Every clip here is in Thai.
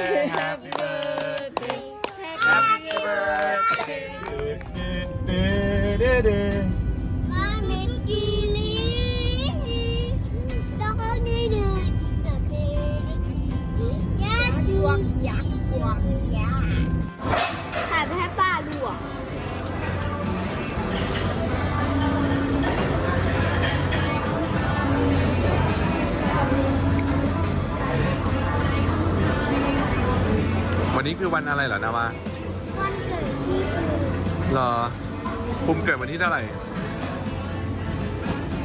birthday Happy คือวันอะไรเหรอนาวาวันเกิดพี่ปูเหรอภูมิเกิดวันที่เท่าไหร่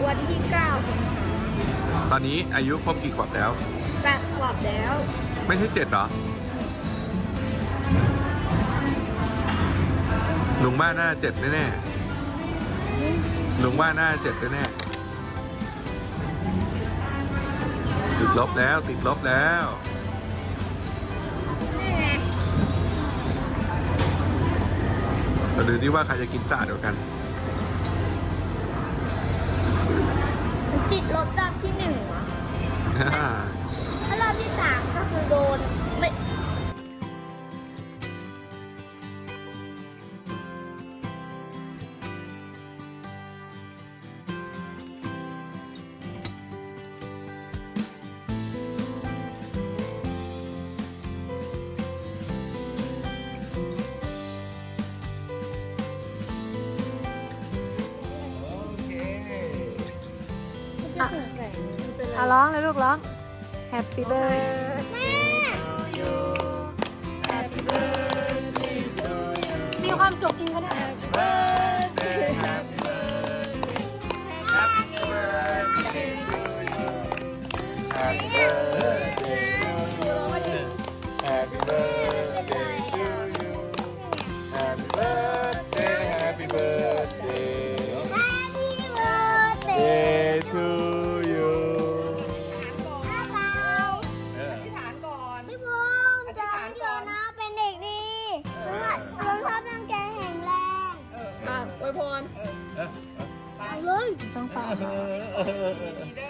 วันที่เก้าตอนนี้อายุครบกี่ขวบแล้ว แปดขวบแล้ว ไม่ใช่เจ็ดเหรอลุงว่าน่าเจ็ดแน่ๆลุงว่าน่าเจ็ดแน่ๆติดลบแล้วติดลบแล้ว เราดูที่ว่าใครจะกินสะอาดกว่ากัน ร้องเลยลูกร้อง Happy birthday มีความสุขจริงก็ได้ Happy เย้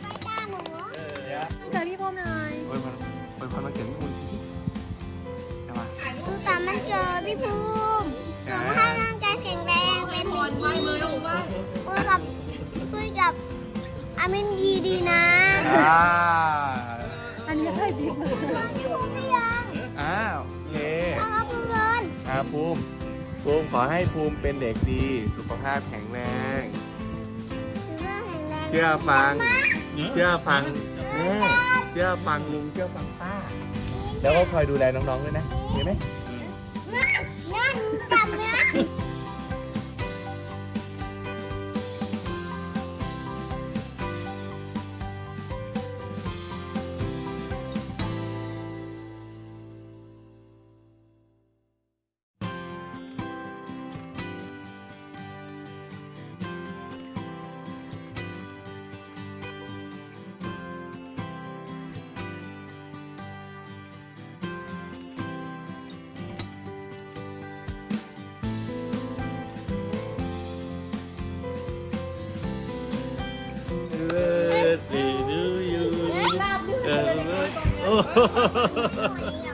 ไปตามหนูต้องเจอพี่พรมหน่อยโอ้ยพรโอ้ยพรมาเขียนที่คุณทีใช่ไหมดูตามมันเจอพี่ภูมิส่งให้ร่างกายแข็งแรงเป็นเด็กดีคุยกับคุยกับอามินดีดีนะ อ่า ภูมิขอให้ภูมิเป็นเด็กดี สุขภาพแข็งแรง เชื่อฟัง เชื่อฟังแม่เชื่อฟังลุงเชื่อฟังป้า แล้วก็คอยดูแลน้องๆด้วยนะเห็นไหม เ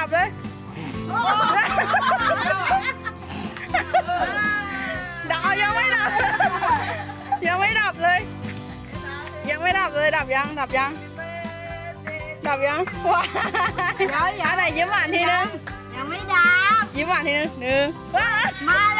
าบเลยดาวยังไม่ดับ ยังไม่ดับเลย ยังไม่ดับเลยดับยังดับยัง ดับยังว้าวอะไรยิ้มหวานทีนึงยังไม่ดับยิ้มหวานทีนึงหนึ่งมาเลย